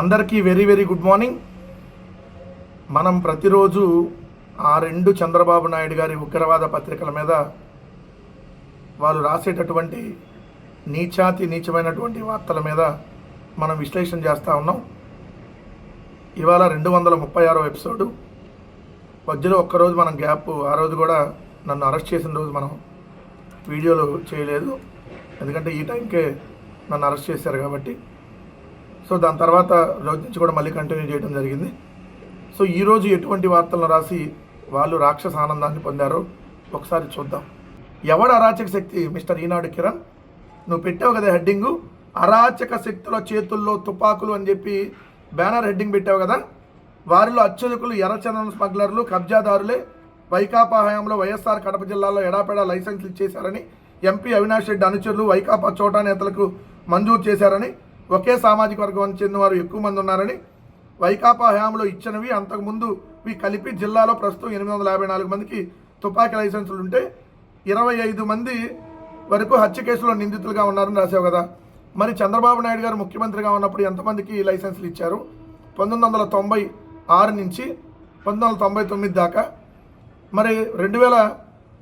అందరికీ very very good morning. మనం ప్రతిరోజు ఆ రెండు చంద్రబాబు నాయుడు గారి ఉగ్రవాద పత్రికల మీద వాళ్ళు రాసేటటువంటి నీచాతి నీచమైనటువంటి వార్తల మీద మనం విశ్లేషణ చేస్తూ ఉన్నాం. ఇవాళ రెండు వందల ముప్పై ఆరో ఎపిసోడు. మధ్యలో ఒక్కరోజు మనం గ్యాప్ ఆ రోజు కూడా నన్ను అరెస్ట్ చేసిన రోజు మనం వీడియోలు చేయలేదు. ఎందుకంటే ఈ టైంకే నన్ను అరెస్ట్ చేశారు కాబట్టి. సో దాని తర్వాత రోజు నుంచి కూడా మళ్ళీ కంటిన్యూ చేయడం జరిగింది. సో ఈరోజు ఎటువంటి వార్తలను రాసి వాళ్ళు రాక్షస ఆనందాన్ని పొందారో ఒకసారి చూద్దాం. ఎవడ అరాచక శక్తి? మిస్టర్ ఈనాడు కిరణ్ నువ్వు పెట్టావు కదా హెడ్డింగు? అరాచక శక్తుల చేతుల్లో తుపాకులు అని చెప్పి బ్యానర్ హెడ్డింగ్ పెట్టావు కదా? వారిలో అత్యధికులు ఎర్రచందనం స్మగ్లర్లు కబ్జాదారులే వైకాపా హయాంలో వైఎస్ఆర్ కడప జిల్లాలో ఎడాపెడా లైసెన్సులు ఇచ్చేశారని ఎంపీ అవినాష్ రెడ్డి అనుచరులు వైకాపా చోటా నేతలకు మంజూరు చేశారని ఒకే సామాజిక వర్గం చెందిన వారు ఎక్కువ మంది ఉన్నారని వైకాపా హయాంలో ఇచ్చినవి అంతకుముందు ఇవి కలిపి జిల్లాలో ప్రస్తుతం ఎనిమిది వందల యాభై నాలుగు మందికి తుపాకీ లైసెన్సులు ఉంటే ఇరవై ఐదు మంది వరకు హత్య కేసులో నిందితులుగా ఉన్నారని రాసావు కదా. మరి చంద్రబాబు నాయుడు గారు ముఖ్యమంత్రిగా ఉన్నప్పుడు ఎంతమందికి లైసెన్సులు ఇచ్చారు? పంతొమ్మిది వందల తొంభై ఆరు నుంచి పంతొమ్మిది వందల తొంభై తొమ్మిది దాకా. మరి రెండు వేల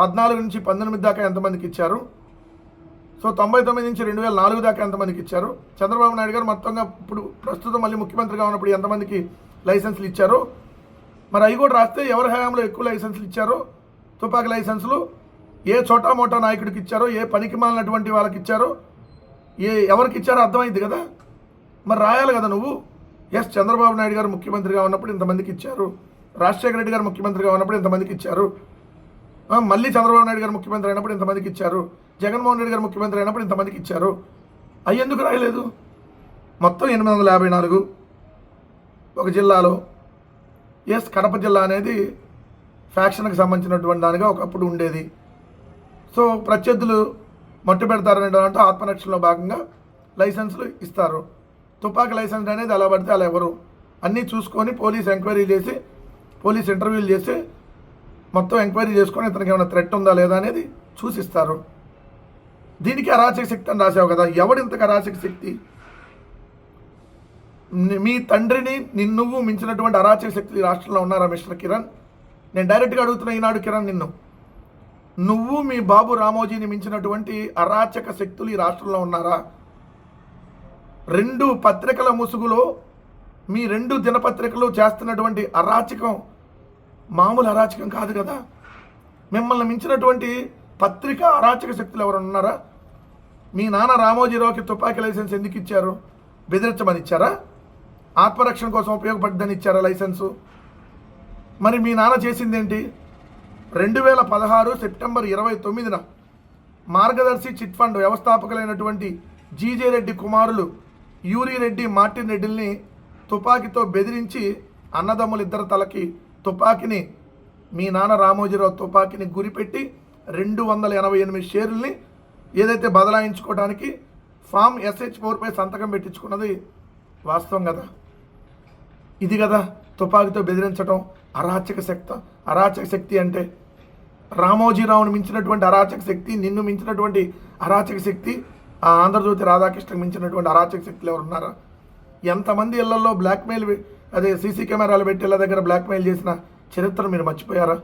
పద్నాలుగు నుంచి పంతొమ్మిది దాకా ఎంతమందికి ఇచ్చారు? సో తొంభై తొమ్మిది నుంచి రెండు వేల నాలుగు దాకా ఎంతమందికి ఇచ్చారు? చంద్రబాబు నాయుడు గారు మొత్తంగా ఇప్పుడు ప్రస్తుతం మళ్ళీ ముఖ్యమంత్రిగా ఉన్నప్పుడు ఎంతమందికి లైసెన్సులు ఇచ్చారు? మరి అవి కూడా రాస్తే ఎవరి హయాంలో ఎక్కువ లైసెన్సులు ఇచ్చారో? తుపాకీ లైసెన్సులు? ఏ చోటా మోటా నాయకుడికి ఇచ్చారో? ఏ పనికి మాలినటువంటి వాళ్ళకి ఇచ్చారో? ఏ ఎవరికి ఇచ్చారో అర్థమైంది కదా? మరి రాయాలి కదా నువ్వు? ఎస్ చంద్రబాబు నాయుడు గారు ముఖ్యమంత్రిగా ఉన్నప్పుడు ఇంతమందికి ఇచ్చారు. రాజశేఖర రెడ్డి గారు ముఖ్యమంత్రిగా ఉన్నప్పుడు ఇంతమందికి ఇచ్చారు. మళ్ళీ చంద్రబాబు నాయుడు గారు ముఖ్యమంత్రి అయినప్పుడు ఇంతమందికి ఇచ్చారు. జగన్మోహన్ రెడ్డి గారు ముఖ్యమంత్రి అయినప్పుడు ఇంతమందికి ఇచ్చారు. అవి ఎందుకు రాయలేదు? మొత్తం ఎనిమిది వందల యాభై నాలుగు ఒక జిల్లాలో. ఎస్ కడప జిల్లా అనేది ఫ్యాక్షన్కి సంబంధించినటువంటి దానిగా ఒకప్పుడు ఉండేది. సో ప్రత్యర్థులు మట్టు పెడతారనే దాంట్లో ఆత్మరక్షణలో భాగంగా లైసెన్సులు ఇస్తారు. తుపాకీ లైసెన్స్ అనేది అలా పడితే అలా ఎవరు? అన్నీ చూసుకొని పోలీస్ ఎంక్వైరీ చేసి పోలీస్ ఇంటర్వ్యూలు చేసి మొత్తం ఎంక్వైరీ చేసుకొని ఇతనికి ఏమైనా థ్రెట్ ఉందా లేదా అనేది చూసిస్తారు. దీనికి అరాచక శక్తి అని రాసావు కదా ఎవడింతకు అరాచక శక్తి? మీ తండ్రిని నిన్ను మించినటువంటి అరాచక శక్తులు ఈ రాష్ట్రంలో ఉన్నారా మిస్టర్ కిరణ్? నేను డైరెక్ట్గా అడుగుతున్నా ఈనాడు కిరణ్ నిన్ను. నువ్వు మీ బాబు రామోజీని మించినటువంటి అరాచక శక్తులు ఈ రాష్ట్రంలో ఉన్నారా? రెండు పత్రికల ముసుగులో మీ రెండు దినపత్రికలు చేస్తున్నటువంటి అరాచకం మామూలు అరాచకం కాదు కదా. మిమ్మల్ని మించినటువంటి పత్రిక అరాచక శక్తులు ఎవరు ఉన్నారా? మీ నాన్న రామోజీరావుకి తుపాకీ లైసెన్స్ ఎందుకు ఇచ్చారు? బెదిరించమని ఇచ్చారా? ఆత్మరక్షణ కోసం ఉపయోగపడ్డని ఇచ్చారా లైసెన్సు? మరి మీ నాన్న చేసింది ఏంటి రెండు వేల పదహారు సెప్టెంబర్ ఇరవై తొమ్మిదిన మార్గదర్శి చిట్ ఫండ్ వ్యవస్థాపకులైనటువంటి జీజే రెడ్డి కుమారులు యూరి రెడ్డి మార్టిన్ రెడ్డిల్ని తుపాకీతో బెదిరించి అన్నదమ్ములు ఇద్దరు తలకి తుపాకీని మీ నాన్న రామోజీరావు తుపాకీని గురిపెట్టి రెండు వందల ఎనభై ఎనిమిది షేర్లని ఏదైతే బదలాయించుకోవడానికి ఫామ్ ఎస్హెచ్ ఫోర్పై సంతకం పెట్టించుకున్నది వాస్తవం కదా? ఇది కదా తుపాకీతో బెదిరించడం అరాచక శక్తి అరాచక శక్తి అంటే. రామోజీరావును మించినటువంటి అరాచక శక్తి నిన్ను మించినటువంటి అరాచక శక్తి ఆ ఆంధ్రజ్యోతి రాధాకృష్ణకు మించినటువంటి అరాచక శక్తులు ఎవరున్నారా? ఎంతమంది ఇళ్ళలో బ్లాక్మెయిల్ అదే సీసీ కెమెరాలు పెట్టి ఇళ్ళ దగ్గర బ్లాక్మెయిల్ చేసిన చరిత్ర మీరు మర్చిపోయారా?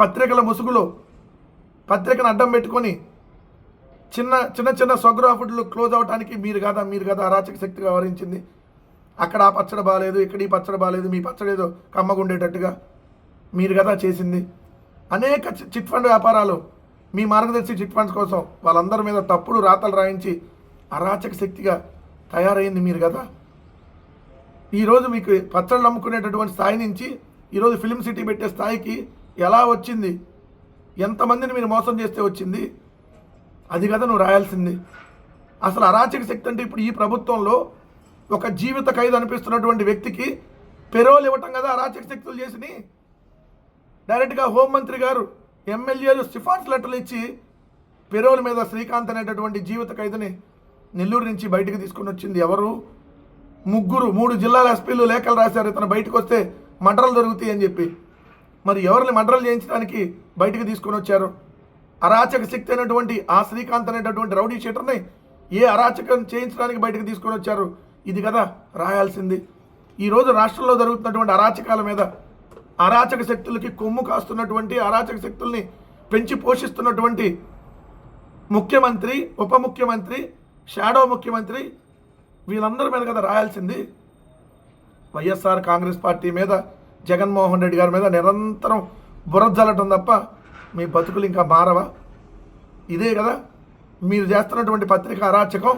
పత్రికల ముసుగులో పత్రికను అడ్డం పెట్టుకొని చిన్న చిన్న చిన్న స్వగ్రాఫుడ్లు క్లోజ్ అవడానికి మీరు కదా మీరు కదా అరాచక శక్తిగా వ్యవహరించింది? అక్కడ ఆ పచ్చడి బాగాలేదు ఇక్కడ ఈ పచ్చడి బాగాలేదు మీ పచ్చడి ఏదో కమ్మగుండేటట్టుగా మీరు కదా చేసింది? అనేక చి- చిట్ ఫండ్ వ్యాపారాలు మీ మార్గదర్శి చిట్ ఫండ్స్ కోసం వాళ్ళందరి మీద తప్పుడు రాతలు రాయించి అరాచక శక్తిగా తయారైంది మీరు కదా? ఈరోజు మీకు పచ్చళ్ళు అమ్ముకునేటటువంటి స్థాయి నుంచి ఈరోజు ఫిలిం సిటీ పెట్టే స్థాయికి ఎలా వచ్చింది? ఎంతమందిని మీరు మోసం చేస్తే వచ్చింది? అది కదా నువ్వు రాయాల్సింది. అసలు అరాచక శక్తి అంటే ఇప్పుడు ఈ ప్రభుత్వంలో ఒక జీవిత ఖైదు అనిపిస్తున్నటువంటి వ్యక్తికి పెరోలు ఇవ్వటం కదా అరాచక శక్తులు చేసిని? డైరెక్ట్గా హోంమంత్రి గారు ఎమ్మెల్యేలు సిఫార్సు లెటర్లు ఇచ్చి పెరోల మీద శ్రీకాంత్ అనేటటువంటి జీవిత ఖైదుని నెల్లూరు నుంచి బయటకు తీసుకొని వచ్చింది ఎవరు? ముగ్గురు మూడు జిల్లాల ఎస్పీలు లేఖలు రాశారు. ఇతను బయటకు వస్తే మటరలు దొరుకుతాయి అని చెప్పి. మరి ఎవరిని మటరలు చేయించడానికి బయటకు తీసుకొని వచ్చారు? అరాచక శక్తి అయినటువంటి ఆ శ్రీకాంత్ అనేటటువంటి రౌడీ షీటర్ని ఏ అరాచకం చేయించడానికి బయటకు తీసుకొని వచ్చారు? ఇది కదా రాయాల్సింది. ఈరోజు రాష్ట్రంలో జరుగుతున్నటువంటి అరాచకాల మీద అరాచక శక్తులకి కొమ్ము కాస్తున్నటువంటి అరాచక శక్తుల్ని పెంచి పోషిస్తున్నటువంటి ముఖ్యమంత్రి ఉప ముఖ్యమంత్రి షాడో ముఖ్యమంత్రి వీళ్ళందరి మీద కదా రాయాల్సింది. వైఎస్ఆర్ కాంగ్రెస్ పార్టీ మీద జగన్మోహన్ రెడ్డి గారి మీద నిరంతరం బురజల్లటం తప్ప మీ బతుకులు ఇంకా మారవా? ఇదే కదా మీరు చేస్తున్నటువంటి పత్రిక అరాచకం.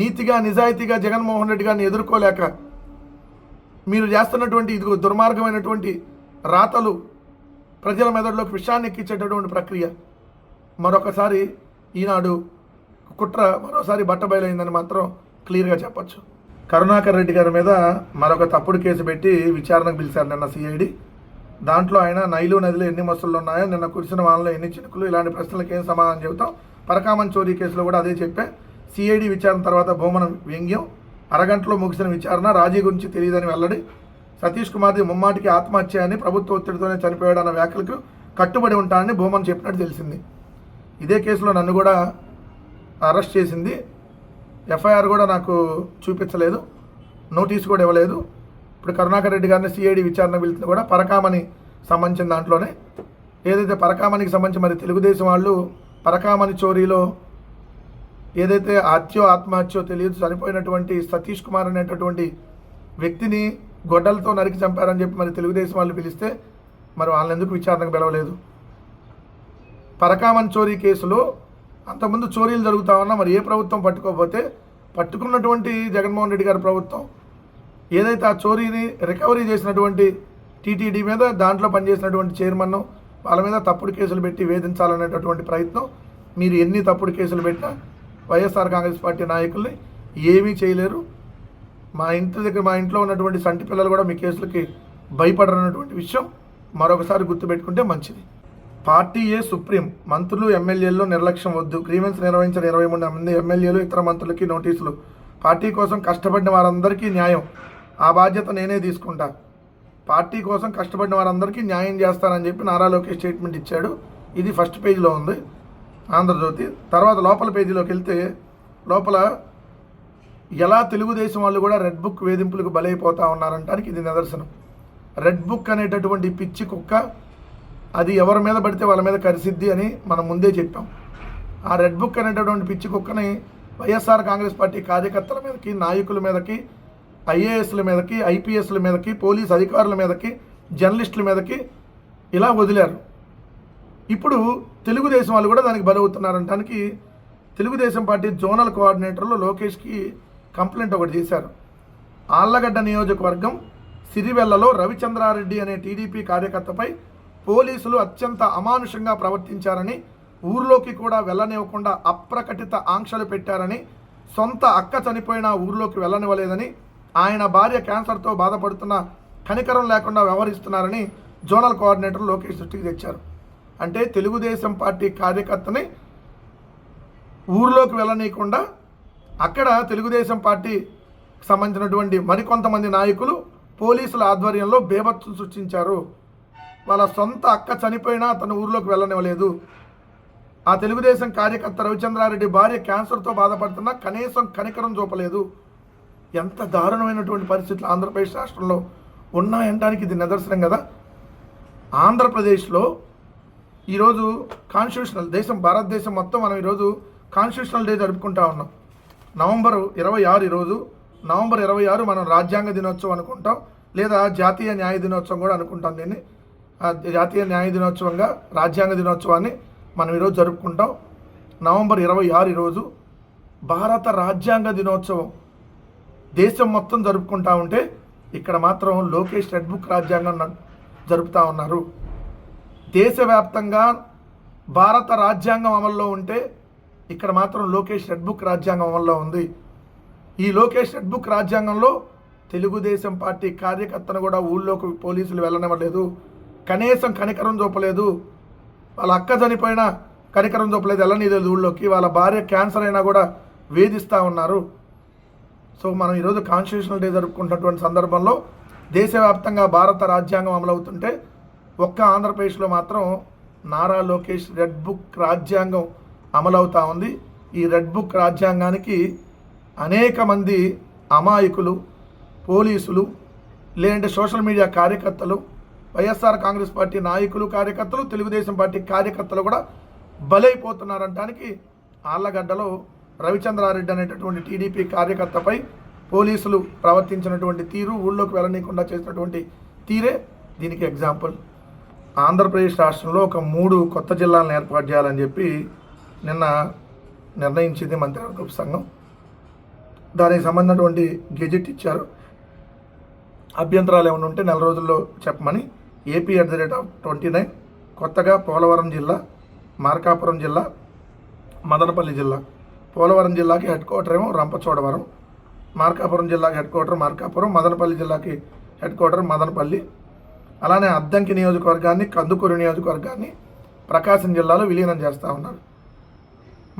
నీతిగా నిజాయితీగా జగన్మోహన్ రెడ్డి గారిని ఎదుర్కోలేక మీరు చేస్తున్నటువంటి ఇది దుర్మార్గమైనటువంటి రాతలు ప్రజల మెదడులోకి విషయాన్ని ఎక్కించేటటువంటి ప్రక్రియ. మరొకసారి ఈనాడు కుట్ర మరోసారి బట్టబయలైందని మాత్రం క్లియర్గా చెప్పచ్చు. కరుణాకర్ రెడ్డి గారి మీద మరొక తప్పుడు కేసు పెట్టి విచారణకు పిలిచారు నిన్న సిఐడి దాంట్లో ఆయన నైలు నదిలో ఎన్ని మసళ్ళు ఉన్నాయో నిన్న కురిసిన వానలో ఎన్ని చినుకులు ఇలాంటి ప్రశ్నలకు ఏం సమాధానం చెబుతాం? పరకామన్ చోరీ కేసులో కూడా అదే చెప్పే. సిఐడి విచారణ తర్వాత భూమన వ్యంగ్యం. అరగంటలో ముగిసిన విచారణ రాజీ గురించి తెలియదని వెల్లడి. సతీష్ కుమార్ది ముమ్మాటికి ఆత్మహత్య అని ప్రభుత్వ ఒత్తిడితోనే చనిపోయాడన్న వ్యాఖ్యలకు కట్టుబడి ఉంటానని భూమన్ చెప్పినట్టు తెలిసింది. ఇదే కేసులో నన్ను కూడా అరెస్ట్ చేసింది. ఎఫ్ఐఆర్ కూడా నాకు చూపించలేదు నోటీస్ కూడా ఇవ్వలేదు. ఇప్పుడు కరుణాకర్ రెడ్డి గారిని సిఐడి విచారణ వెళ్తుంది కూడా పరకామని సంబంధించిన దాంట్లోనే. ఏదైతే పరకామనికి సంబంధించి మరి తెలుగుదేశం వాళ్ళు పరకామని చోరీలో ఏదైతే హత్యో ఆత్మహత్యో తెలియదు చనిపోయినటువంటి సతీష్ కుమార్ అనేటటువంటి వ్యక్తిని గొడ్డలతో నరికి చంపారని చెప్పి మరి తెలుగుదేశం వాళ్ళు పిలిస్తే మరి వాళ్ళని ఎందుకు విచారణకు పిలవలేదు? పరకామన్ చోరీ కేసులో అంతకుముందు చోరీలు జరుగుతా ఉన్నా మరి ఏ ప్రభుత్వం పట్టుకోకపోతే పట్టుకున్నటువంటి జగన్మోహన్ రెడ్డి గారి ప్రభుత్వం ఏదైతే ఆ చోరీని రికవరీ చేసినటువంటి టీటీడీ మీద దాంట్లో పనిచేసినటువంటి చైర్మన్ వాళ్ళ మీద తప్పుడు కేసులు పెట్టి వేధించాలనేటటువంటి ప్రయత్నం మీరు ఎన్ని తప్పుడు కేసులు పెట్టినా వైఎస్ఆర్ కాంగ్రెస్ పార్టీ నాయకుల్ని ఏమీ చేయలేరు. మా ఇంటి దగ్గర మా ఇంట్లో ఉన్నటువంటి సంటి పిల్లలు కూడా మీ కేసులకి భయపడరన్నటువంటి విషయం మరొకసారి గుర్తుపెట్టుకుంటే మంచిది. పార్టీయే సుప్రీం. మంత్రులు ఎమ్మెల్యేల్లో నిర్లక్ష్యం వద్దు. గ్రీవెన్స్ నిర్వహించిన ఇరవై మూడు మంది ఎమ్మెల్యేలు ఇతర మంత్రులకి నోటీసులు. పార్టీ కోసం కష్టపడిన వారందరికీ న్యాయం. ఆ బాధ్యత నేనే తీసుకుంటా. పార్టీ కోసం కష్టపడిన వారందరికీ న్యాయం చేస్తానని చెప్పి నారా లోకేష్ స్టేట్మెంట్ ఇచ్చాడు. ఇది ఫస్ట్ పేజీలో ఉంది. ఆంధ్రజ్యోతి. తర్వాత లోపల పేజీలోకి వెళ్తే లోపల ఎలా తెలుగుదేశం వాళ్ళు కూడా రెడ్ బుక్ వేధింపులకు బలైపోతా ఉన్నారంటానికి ఇది నిదర్శనం. రెడ్ బుక్ అనేటటువంటి పిచ్చి కుక్క అది ఎవరి మీద పడితే వాళ్ళ మీద కరిసిద్ది అని మనం ముందే చెప్పాం. ఆ రెడ్ బుక్ అనేటటువంటి పిచ్చి కుక్కని వైఎస్ఆర్ కాంగ్రెస్ పార్టీ కార్యకర్తల మీదకి నాయకుల మీదకి ఐఏఎస్ల మీదకి ఐపీఎస్ల మీదకి పోలీస్ అధికారుల మీదకి జర్నలిస్టుల మీదకి ఇలా వదిలారు. ఇప్పుడు తెలుగుదేశం వాళ్ళు కూడా దానికి బలవుతున్నారంటానికి తెలుగుదేశం పార్టీ జోనల్ కోఆర్డినేటర్లు లోకేష్కి కంప్లైంట్ ఒకటి చేశారు. ఆళ్ళగడ్డ నియోజకవర్గం సిరివెల్లలో రవిచంద్రారెడ్డి అనే టీడీపీ కార్యకర్తపై పోలీసులు అత్యంత అమానుషంగా ప్రవర్తించారని ఊర్లోకి కూడా వెళ్ళనివ్వకుండా అప్రకటిత ఆంక్షలు పెట్టారని సొంత అక్క చనిపోయినా ఊర్లోకి వెళ్ళనివ్వలేదని ఆయన భార్య క్యాన్సర్తో బాధపడుతున్న కనికరం లేకుండా వ్యవహరిస్తున్నారని జోనల్ కోఆర్డినేటర్ లోకేష్ దృష్టికి తెచ్చారు. అంటే తెలుగుదేశం పార్టీ కార్యకర్తని ఊర్లోకి వెళ్ళనీయకుండా అక్కడ తెలుగుదేశం పార్టీ సంబంధించినటువంటి మరికొంతమంది నాయకులు పోలీసుల ఆధ్వర్యంలో బేభత్సం సృష్టించారు. వాళ్ళ సొంత అక్క చనిపోయినా తన ఊర్లోకి వెళ్ళనివ్వలేదు. ఆ తెలుగుదేశం కార్యకర్త రవిచంద్రారెడ్డి భార్య క్యాన్సర్తో బాధపడుతున్నా కనీసం కనికరం చూపలేదు. ఎంత దారుణమైనటువంటి పరిస్థితులు ఆంధ్రప్రదేశ్ రాష్ట్రంలో ఉన్నాయంటానికి ఇది నిదర్శనం కదా? ఆంధ్రప్రదేశ్లో ఈరోజు కాన్స్టిట్యూషనల్ దేశం భారతదేశం మొత్తం మనం ఈరోజు కాన్స్టిట్యూషనల్ డే జరుపుకుంటా ఉన్నాం. నవంబర్ ఇరవై ఆరు ఈరోజు నవంబర్ ఇరవై ఆరు మనం రాజ్యాంగ దినోత్సవం అనుకుంటాం లేదా జాతీయ న్యాయ దినోత్సవం కూడా అనుకుంటాం దీన్ని. జాతీయ న్యాయ దినోత్సవంగా రాజ్యాంగ దినోత్సవాన్ని మనం ఈరోజు జరుపుకుంటాం. నవంబర్ ఇరవై ఆరు ఈరోజు భారత రాజ్యాంగ దినోత్సవం. దేశం మొత్తం జరుపుకుంటా ఉంటే ఇక్కడ మాత్రం లోకేష్ రెడ్ బుక్ రాజ్యాంగం న- జరుపుతా ఉన్నారు. దేశవ్యాప్తంగా భారత రాజ్యాంగం అమల్లో ఉంటే ఇక్కడ మాత్రం లోకేష్ రెడ్ బుక్ రాజ్యాంగం అమల్లో ఉంది. ఈ లోకేష్ రెడ్ బుక్ రాజ్యాంగంలో తెలుగుదేశం పార్టీ కార్యకర్తను కూడా ఊళ్ళోకి పోలీసులు వెళ్ళనివ్వలేదు. కనీసం కనికరం చూపలేదు. వాళ్ళ అక్క చనిపోయినా కనికరం చూపలేదు. వెళ్ళనీలేదు ఊళ్ళోకి? వాళ్ళ భార్య క్యాన్సర్ అయినా కూడా వేధిస్తూ ఉన్నారు. సో మనం ఈరోజు కాన్స్టిట్యూషనల్ డే జరుపుకుంటున్నటువంటి సందర్భంలో దేశవ్యాప్తంగా భారత రాజ్యాంగం అమలవుతుంటే ఒక్క ఆంధ్రప్రదేశ్లో మాత్రం నారా లోకేష్ రెడ్ బుక్ రాజ్యాంగం అమలవుతూ ఉంది. ఈ రెడ్ బుక్ రాజ్యాంగానికి అనేక మంది అమాయకులు పోలీసులు లేదంటే సోషల్ మీడియా కార్యకర్తలు వైఎస్ఆర్ కాంగ్రెస్ పార్టీ నాయకులు కార్యకర్తలు తెలుగుదేశం పార్టీ కార్యకర్తలు కూడా బలైపోతున్నారంటానికి ఆళ్ళగడ్డలో రవిచంద్రారెడ్డి అనేటటువంటి టీడీపీ కార్యకర్తపై పోలీసులు ప్రవర్తించినటువంటి తీరు ఊళ్ళోకి వెళ్ళనీయకుండా చేసినటువంటి తీరే దీనికి ఎగ్జాంపుల్. ఆంధ్రప్రదేశ్ రాష్ట్రంలో ఒక మూడు కొత్త జిల్లాలను ఏర్పాటు చేయాలని చెప్పి నిన్న నిర్ణయించింది మంత్రివర్గ సంఘం. దానికి సంబంధించినటువంటి గెజెట్ ఇచ్చారు. అభ్యంతరాలు ఏమైనా ఉంటే నెల రోజుల్లో చెప్పమని AP at the rate of twenty nine కొత్తగా పోలవరం జిల్లా మార్కాపురం జిల్లా మదనపల్లి జిల్లా. పోలవరం జిల్లాకి హెడ్ క్వార్టర్ ఏమో రంపచోడవరం మార్కాపురం జిల్లాకి హెడ్ క్వార్టర్ మార్కాపురం మదనపల్లి జిల్లాకి హెడ్ క్వార్టర్ మదనపల్లి. అలానే అద్దంకి నియోజకవర్గాన్ని కందుకూరు నియోజకవర్గాన్ని ప్రకాశం జిల్లాలో విలీనం చేస్తూ ఉన్నారు.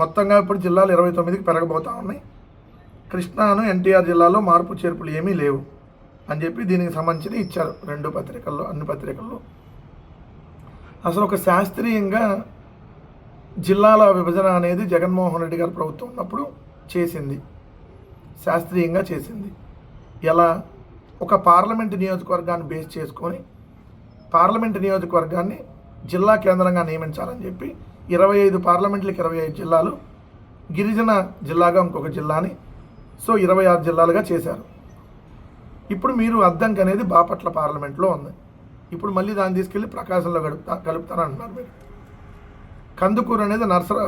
మొత్తంగా ఇప్పుడు జిల్లాలు ఇరవై తొమ్మిదికి పెరగబోతూ ఉన్నాయి. కృష్ణాను ఎన్టీఆర్ జిల్లాలో మార్పు చేర్పులు ఏమీ లేవు. అని చెప్పి దీనికి సంబంధించి ఇచ్చారు రెండు పత్రికల్లో అన్ని పత్రికల్లో. అసలు ఒక శాస్త్రీయంగా జిల్లాల విభజన అనేది జగన్మోహన్ రెడ్డి గారు ప్రభుత్వం ఉన్నప్పుడు చేసింది. శాస్త్రీయంగా చేసింది. ఎలా? ఒక పార్లమెంట్ నియోజకవర్గాన్ని బేస్ చేసుకొని పార్లమెంట్ నియోజకవర్గాన్ని జిల్లా కేంద్రంగా నియమించాలని చెప్పి ఇరవై ఐదు పార్లమెంట్లకు ఇరవై ఐదు జిల్లాలు గిరిజన జిల్లాగా ఇంకొక జిల్లాని సో ఇరవై ఆరు జిల్లాలుగా చేశారు. ఇప్పుడు మీరు అద్దంకి అనేది బాపట్ల పార్లమెంట్లో ఉంది. ఇప్పుడు మళ్ళీ దాన్ని తీసుకెళ్ళి ప్రకాశంలో గడుపుతా కలుపుతానంటున్నారు మీరు. కందుకూరు అనేది నర్సర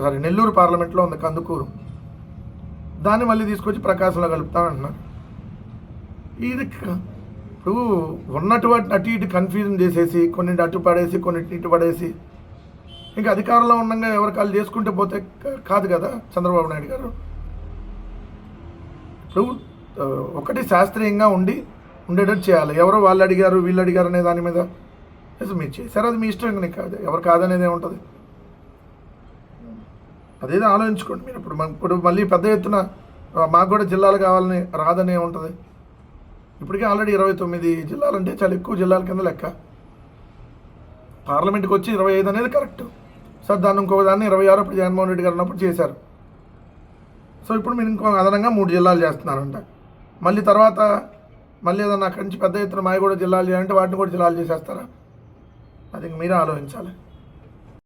సారీ నెల్లూరు పార్లమెంట్లో ఉంది కందుకూరు. దాన్ని మళ్ళీ తీసుకొచ్చి ప్రకాశంలో కలుపుతానంటున్నారు ఇది ఇప్పుడు ఉన్నటువంటి అటు ఇటు కన్ఫ్యూజన్ చేసేసి కొన్నింటి అటు పడేసి కొన్నింటిని ఇటు పడేసి ఇంకా అధికారంలో ఉండగా ఎవరి కాళ్ళు చేసుకుంటే పోతే కాదు కదా చంద్రబాబు నాయుడు గారు. ఇప్పుడు ఒకటి శాస్త్రీయంగా ఉండి ఉండేటట్టు చేయాలి. ఎవరో వాళ్ళు అడిగారు వీళ్ళు అడిగారు అనే దాని మీద. మీరు చేశారు అది మీ ఇష్టం ఇంకా కాదు. ఎవరు కాదనేది ఏముంటుంది అదేదో ఆలోచించుకోండి మీరు. ఇప్పుడు ఇప్పుడు మళ్ళీ పెద్ద ఎత్తున మాకు కూడా జిల్లాలు కావాలని రాదని ఉంటుంది. ఇప్పటికే ఆల్రెడీ ఇరవై తొమ్మిది జిల్లాలు అంటే చాలా ఎక్కువ జిల్లాల కింద లెక్క. పార్లమెంట్కి వచ్చి ఇరవై ఐదు అనేది కరెక్ట్. సార్ దాన్ని ఇంకొక దాన్ని ఇరవై ఆరు అప్పుడు జగన్మోహన్ రెడ్డి గారు ఉన్నప్పుడు చేశారు. సో ఇప్పుడు మీరు ఇంకో అదనంగా మూడు జిల్లాలు చేస్తున్నారంట. మళ్ళీ తర్వాత మళ్ళీ ఏదన్నా అక్కడి నుంచి పెద్ద ఎత్తున మాయగూడ జిల్లాలు చేయాలంటే వాటిని కూడా జిల్లాలు చేసేస్తారా? అది ఇంక మీరే ఆలోచించాలి.